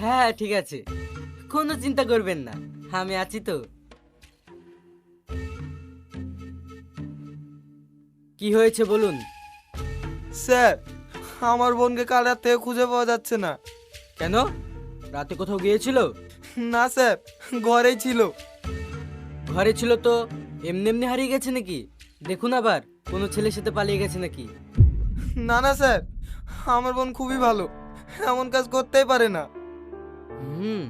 হ্যাঁ ঠিক আছে। কোনো চিন্তা করবেন না। আমি আছি তো। কি হয়েছে বলুন? স্যার আমার বোনকে কাল রাত থেকে খুঁজে পাওয়া যাচ্ছে না। কেন? রাতে কোথাও গিয়েছিল? না স্যার ঘরেই ছিল। ঘরে ছিল তো? এমনি এমনি হারিয়ে গেছে নাকি? দেখুন আবার কোনো ছেলের সাথে পালিয়ে গেছে নাকি? না না স্যার আমার বোন খুবই ভালো এমন কাজ করতেই পারে না। হুম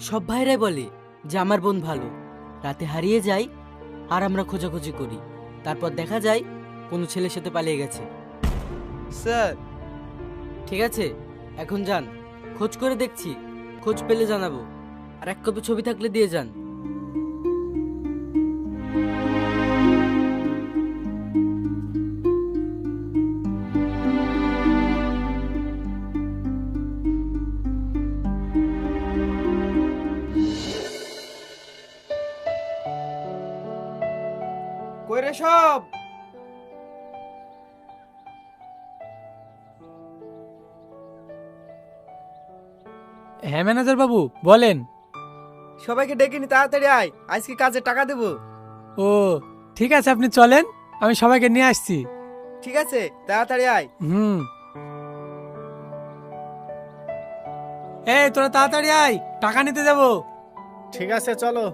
সব ভাইরাই বলে যে আমার বোন ভালো। রাতে হারিয়ে যায় আর আমরা খোঁজাখুঁজি করি। তারপর দেখা যায় কোনো ছেলের সাথে পালিয়ে গেছে। স্যার। ঠিক আছে এখন যান খোঁজ করে দেখছি। খোঁজ পেলে জানাব। আর এক কপি ছবি থাকলে দিয়ে যান। কই রে সব? হ্যাঁ ম্যানেজার বাবু বলেন। সবাইকে ডেকে নি তাড়াতাড়ি আয়। আজকে কাজে টাকা দেব। ও ঠিক আছে আপনি চলেন আমি সবাইকে নিয়ে আসছি। ঠিক আছে তাড়াতাড়ি আয়। হুম। এই তোরা তাড়াতাড়ি আয় টাকা নিতে যাব। ঠিক আছে চলো।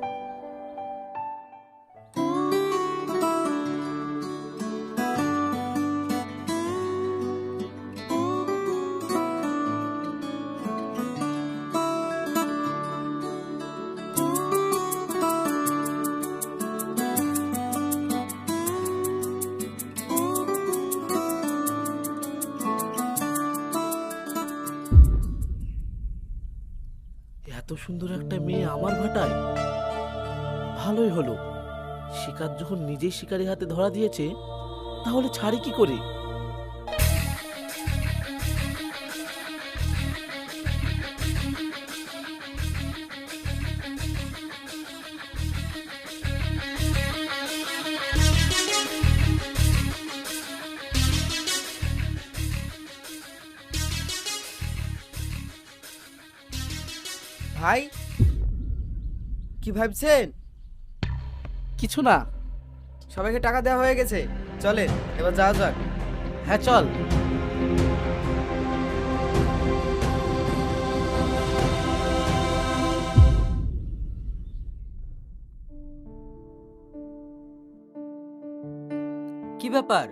সুন্দর একটা মেয়ে আমার ভাটায়। ভালোই হলো। শিকার যখন নিজেই শিকারের হাতে ধরা দিয়েছে, তাহলে ছাড়ি কি করে? ভাই? কি ভাবছেন? কিছু না। সবাইকে টাকা দেওয়া হয়ে গেছে। চলেন এবার যাওয়া যাক। হ্যাঁ চল। কি ব্যাপার?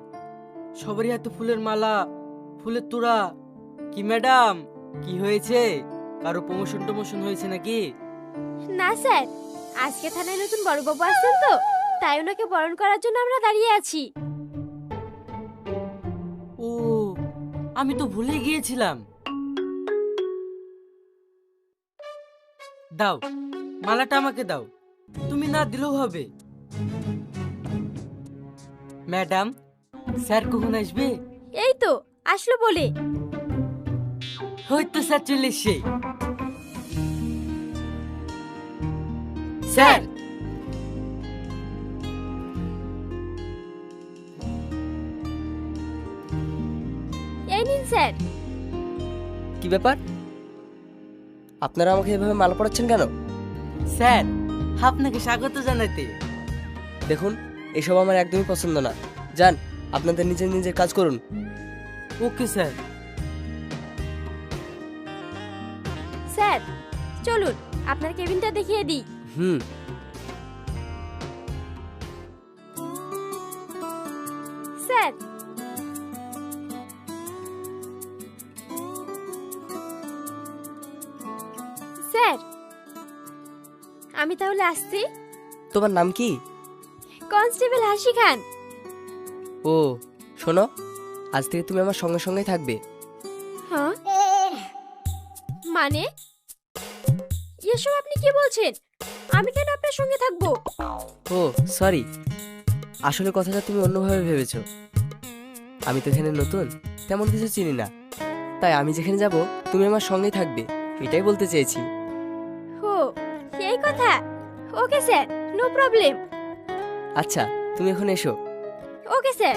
সবারই হাতে ফুলের মালা ফুলের তোড়া। কি ম্যাডাম? কি হয়েছে? কারও প্রমোশন টমোশন হয়েছে নাকি? না স্যার। আজকে থানায় নতুন বড়বাবু আসছেন তো তাই ওনাকে বরণ করার জন্য আমরা দাঁড়িয়ে আছি। ও আমি তো ভুলে গিয়েছিলাম। দাও মালাটা আমাকে দাও। তুমি না দিলেও হবে। ম্যাডাম স্যার কখন আসবে? এই তো আসলো বলে। হয়তো স্যার চলে এসছে স্যার! এই নিন স্যার। কি ব্যাপার? আপনারা আমাকে এভাবে মালা পড়াচ্ছেন কেন? স্যার আপনাকে স্বাগত জানাতে। দেখুন এসব আমার একদমই পছন্দ না। যান আপনাদের নিজের নিজের কাজ করুন। Okay sir sir. চলুন আপনার কেবিনটা দেখিয়ে দিই। হুম। স্যার। স্যার আমি তাহলে আসছি। তোমার নাম কি? কনস্টেবল হাসি খান। ও শোনো আজ থেকে তুমি আমার সঙ্গে সঙ্গে থাকবে। হ্যাঁ। মানে? কি বলছেন? আমি কেন আপনার সঙ্গে থাকব? ও সরি। আসলে কথাটা তুমি অন্যভাবে ভেবেছো। আমি তো এখানে নতুন তেমন কিছু চিনি না। তাই আমি যেখানে যাব তুমি আমার সঙ্গেই থাকবে এটাই বলতে চেয়েছি। ও এই কথা? Okay sir no problem. আচ্ছা তুমি এখন এসো। Okay sir.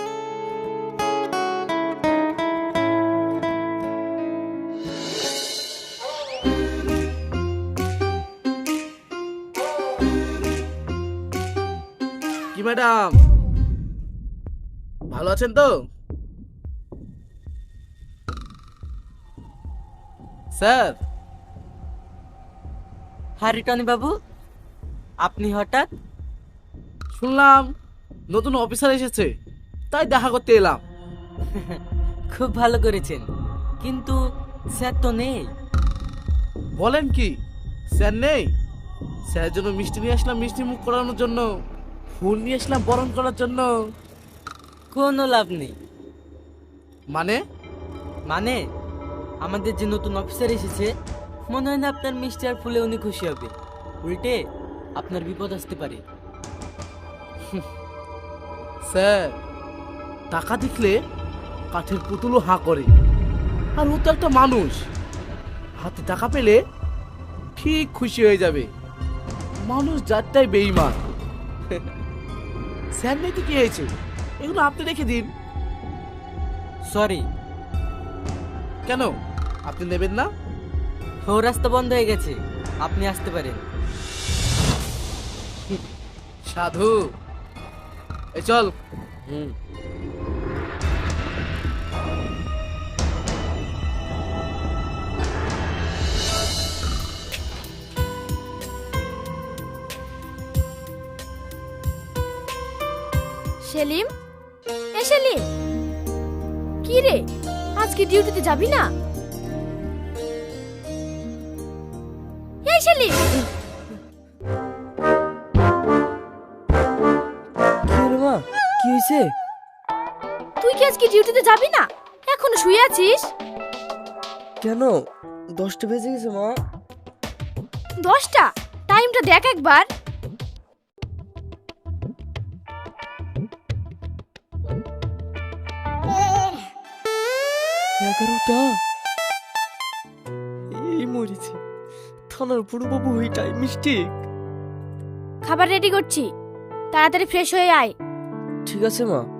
ম্যাডাম। ভালো আছেন তো? স্যার। হ্যাঁ রিটনি বাবু। আপনি হঠাৎ? শুনলাম নতুন অফিসার এসেছে তাই দেখা করতে এলাম। খুব ভালো করেছেন। কিন্তু স্যার তো নেই। বলেন কি স্যার নেই? স্যার জন্য মিষ্টি নিয়ে আসলাম মিষ্টি মুখ করানোর জন্য। ফুল নিয়ে আসলাম বরণ করার জন্য। কোনো লাভ নেই। মানে? মানে আমাদের যে নতুন অফিসার এসেছে মনে হয় না আপনার মিষ্টি আর ফুলে উনি খুশি হবে। উল্টে আপনার বিপদ আসতে পারে। স্যার টাকা দেখলে কাঠের পুতুলও হাঁ করে। আর ও তো একটা মানুষ। হাতে টাকা পেলে ঠিক খুশি হয়ে যাবে। মানুষ যারটাই বেইমান স্যার নেই তো কি হয়েছে। এগুলো আপনি রেখে দিন। সরি। কেন? আপনি নেবেন না? ও রাস্তা বন্ধ হয়ে গেছে। আপনি আসতে পারেন। সাধু! এই চল। হুম। সেলিম? এ সেলিম! কি রে? আজকে ডিউটিতে যাবি না? এই সেলিম! কি হলো মা? কি হয়েছে? তুই কি আজকে ডিউটিতে যাবি না? এখনও শুয়ে আছিস? কেন? দশটা বেজে গেছে মা। দশটা? টাইমটা দেখ একবার। এগারোটা এই মরেছি। থানার বুড়োবাবু ওই টাইম মিস্টেক খাবার রেডি করছি। তাড়াতাড়ি ফ্রেশ হয়ে আয়। ঠিক আছে মা।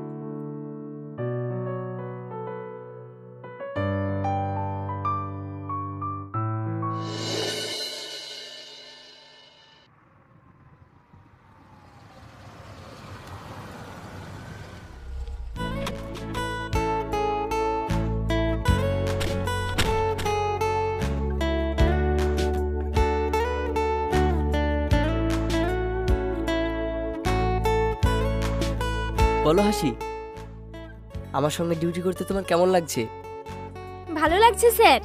বলো হাসি। আমার সঙ্গে ডিউটি করতে তোমার কেমন লাগছে? ভালো লাগছে স্যার।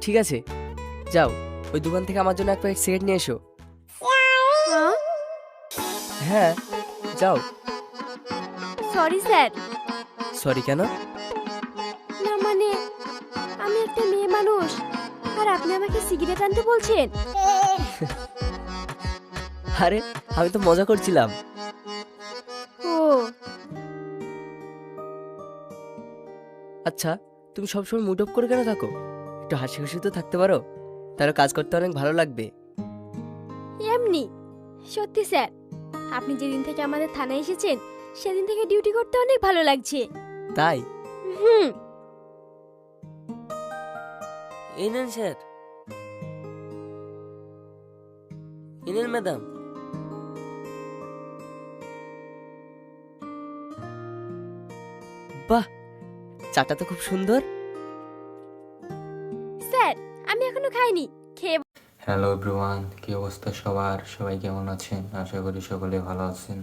ঠিক আছে। যাও ওই দোকান থেকে আমার জন্য এক প্যাকেট সিগারেট নিয়ে এসো। হ্যাঁ? হ্যাঁ যাও। Sorry sir. সরি কেন? না মানে আমি একটা মেয়ে মানুষ। আর আপনি আমাকে সিগারেট আনতে বলছেন? আরে আমি তো মজা করছিলাম। আচ্ছা তুমি সবসময় মুড অফ করে কেন থাকো? একটু হাসি খুশি তো থাকতে পারো। তাহলে কাজ করতে অনেক ভালো লাগবে। এমনি। সত্যি স্যার আপনি যেদিন থেকে আমাদের থানায় এসেছেন সেদিন থেকে ডিউটি করতে অনেক ভালো লাগছে। তাই? হুম। এই নেন স্যার। এই নেন ম্যাডাম। বাহ! চাটা তো খুব সুন্দর। স্যার আমি এখনও খাইনি। খেয়ে হ্যালো এভরিওয়ান কি অবস্থা সবার? সবাই কেমন আছেন? আশা করি সকলে ভালো আছেন।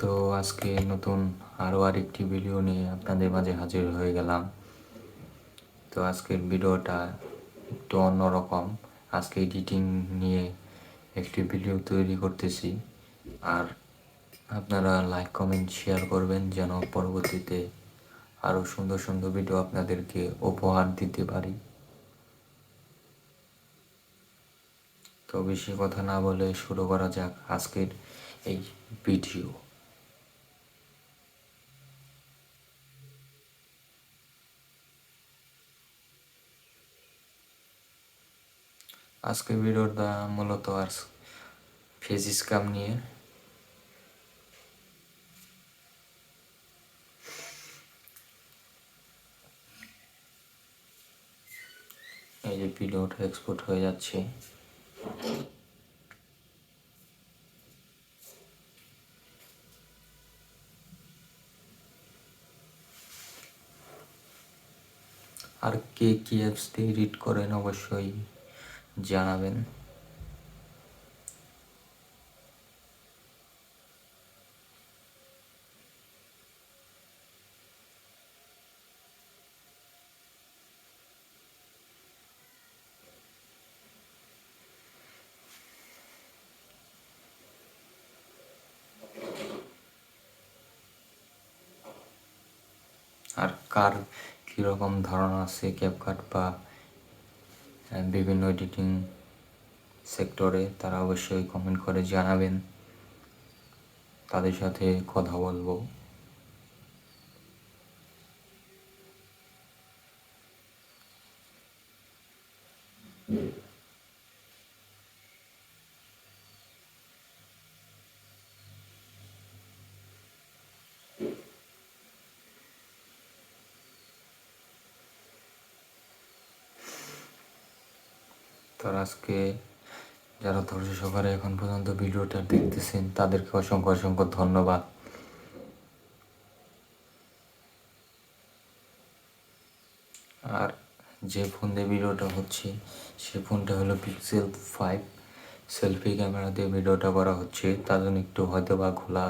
তো আজকে নতুন আরও আরেকটি ভিডিও নিয়ে আপনাদের মাঝে হাজির হয়ে গেলাম। তো আজকের ভিডিওটা একটু অন্যরকম। আজকে এডিটিং নিয়ে একটি ভিডিও তৈরি করতেছি। আর আপনারা লাইক কমেন্ট শেয়ার করবেন যেন পরবর্তীতে আরও সুন্দর সুন্দর ভিডিও আপনাদেরকে উপহার দিতে পারি। তো বেশি কথা না বলে শুরু করা যাক আজকের এই ভিডিও আজকে ভিডিওটা মূলত আর ফেস স্ক্যাম নিয়ে এই যে ভিডিওটা এক্সপোর্ট হয়ে যাচ্ছে। আর কে কি অ্যাপস দিয়ে রিড করেন অবশ্যই জানাবেন আর কার কীরকম ধারণা আছে ক্যাপকাট বা বিভিন্ন এডিটিং সেক্টরে তারা অবশ্যই কমেন্ট করে জানাবেন। তাদের সাথে কথা বলব তার আজকে যারা ধৈর্য সহকারে এখন পর্যন্ত ভিডিওটা দেখতেছেন, তাদেরকে অসংখ্য অসংখ্য ধন্যবাদ। আর যে ফোন দিয়ে ভিডিওটা হচ্ছে, সে ফোনটা হলো পিক্সেল ফাইভ সেলফি ক্যামেরা দিয়ে ভিডিওটা করা হচ্ছে, তার জন্য একটু হয়তো বা খোলা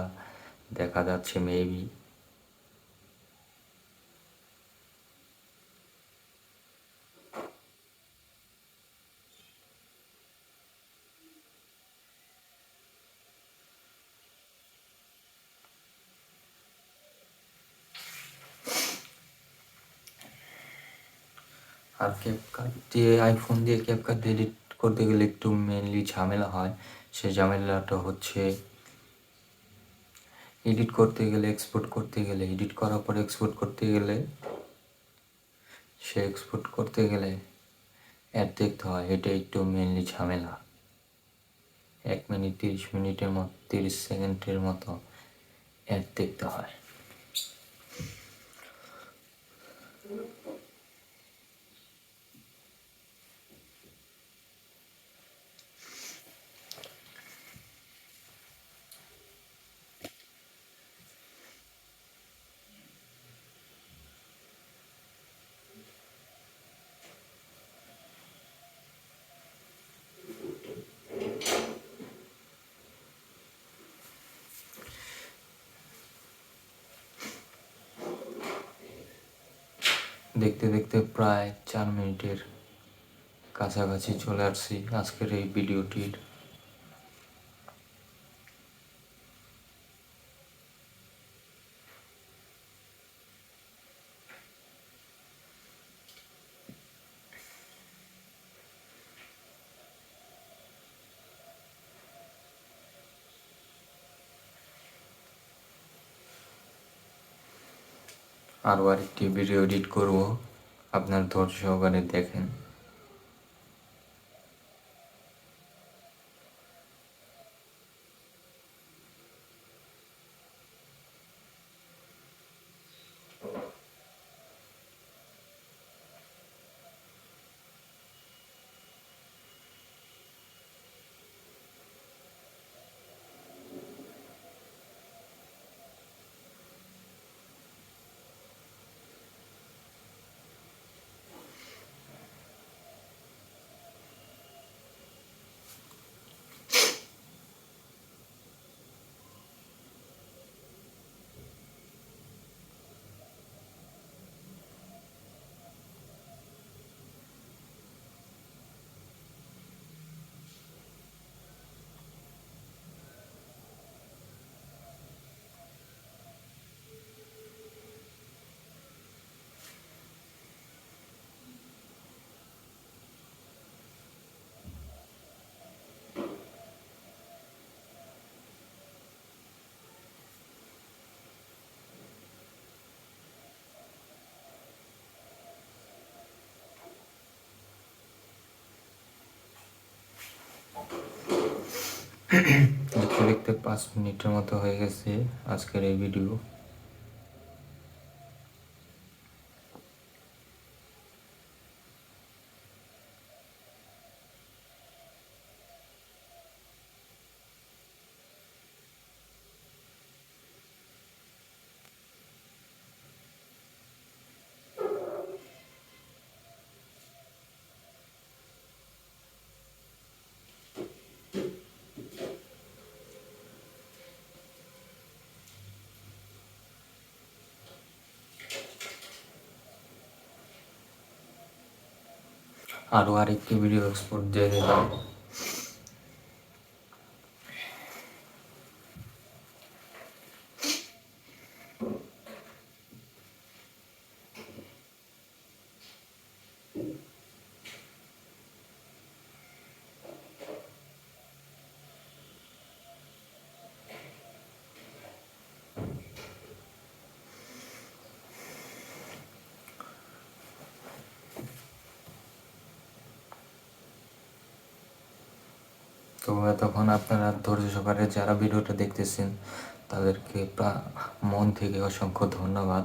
দেখা যাচ্ছে মেবি আর ক্যাপকাট দিয়ে আইফোন দিয়ে ক্যাপকাট এডিট করতে গেলে একটু মেনলি ঝামেলা হয়। সে ঝামেলাটা হচ্ছে এডিট করতে গেলে এক্সপোর্ট করতে গেলে এডিট করার পর এক্সপোর্ট করতে গেলে, সে এক্সপোর্ট করতে গেলে অ্যাড দেখতে হয়। এটা একটু মেনলি ঝামেলা। এক মিনিট, তিরিশ মিনিটের মতো, তিরিশ সেকেন্ডের মতো অ্যাড দেখতে হয়। দেখতে দেখতে প্রায় চার মিনিটের কাছাকাছি চলে আসছি আজকের এই ভিডিওটির। আরও আরেকটি ভিডিও এডিট করব। আপনার ধৈর্য সহকারে দেখেন। দেখতে দেখতে পাঁচ মিনিটের মতো হয়ে গেছে আজকের এই ভিডিও আরও আরেকটি ভিডিও এক্সপোর্ট দিয়ে দিলাম। তো এতক্ষণ আপনারা ধৈর্য সহকারে যারা ভিডিওটা দেখতেছেন তাদেরকে মন থেকে অসংখ্য ধন্যবাদ।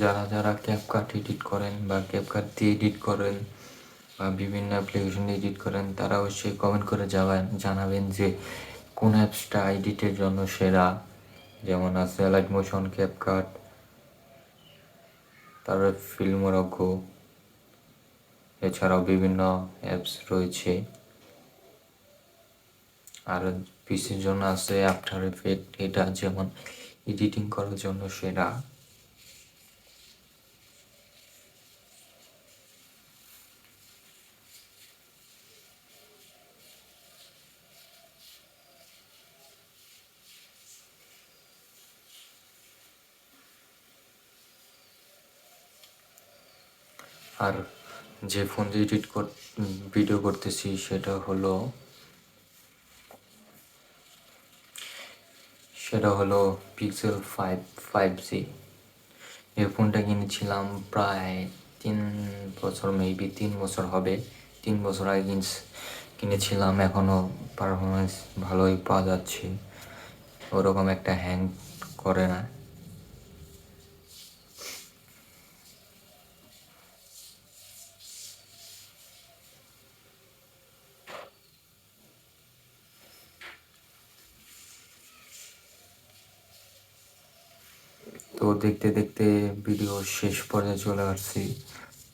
যারা যারা ক্যাপকাট এডিট করেন বা ক্যাপকাট দিয়ে এডিট করেন বা বিভিন্ন অ্যাপ্লিকেশন এডিট করেন, তারা অবশ্যই কমেন্ট করে যাবেন জানাবেন যে কোন অ্যাপসটা এডিটের জন্য সেরা। যেমন আছে লাইট মোশন ক্যাপকাট তারপরে ফিল্মরজ্ঞ এছাড়াও বিভিন্ন অ্যাপস রয়েছে। আর পিসির জন্য আছে আফটার এফেক্ট এটা যেমন এডিটিং করার জন্য সেরা। আর যে ফোন দিয়ে এডিট কর ভিডিও করতেছি সেটা হলো সেটা হলো পিক্সেল ফাইভ ফাইভ জি এই ফোনটা কিনেছিলাম প্রায় তিন বছর মেবি তিন বছর হবে। তিন বছর আগে কিনেছিলাম এখনও পারফরমেন্স ভালোই পাওয়া যাচ্ছে। ওরকম একটা হ্যাং করে না। তো দেখতে দেখতে ভিডিও শেষ পর্যায়ে চলে আসছি।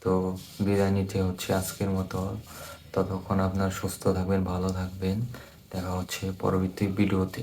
তো বিদায় নিতে হচ্ছে আজকের মতো। ততক্ষণ আপনার সুস্থ থাকবেন, ভালো থাকবেন। দেখা হচ্ছে পরবর্তী ভিডিওতে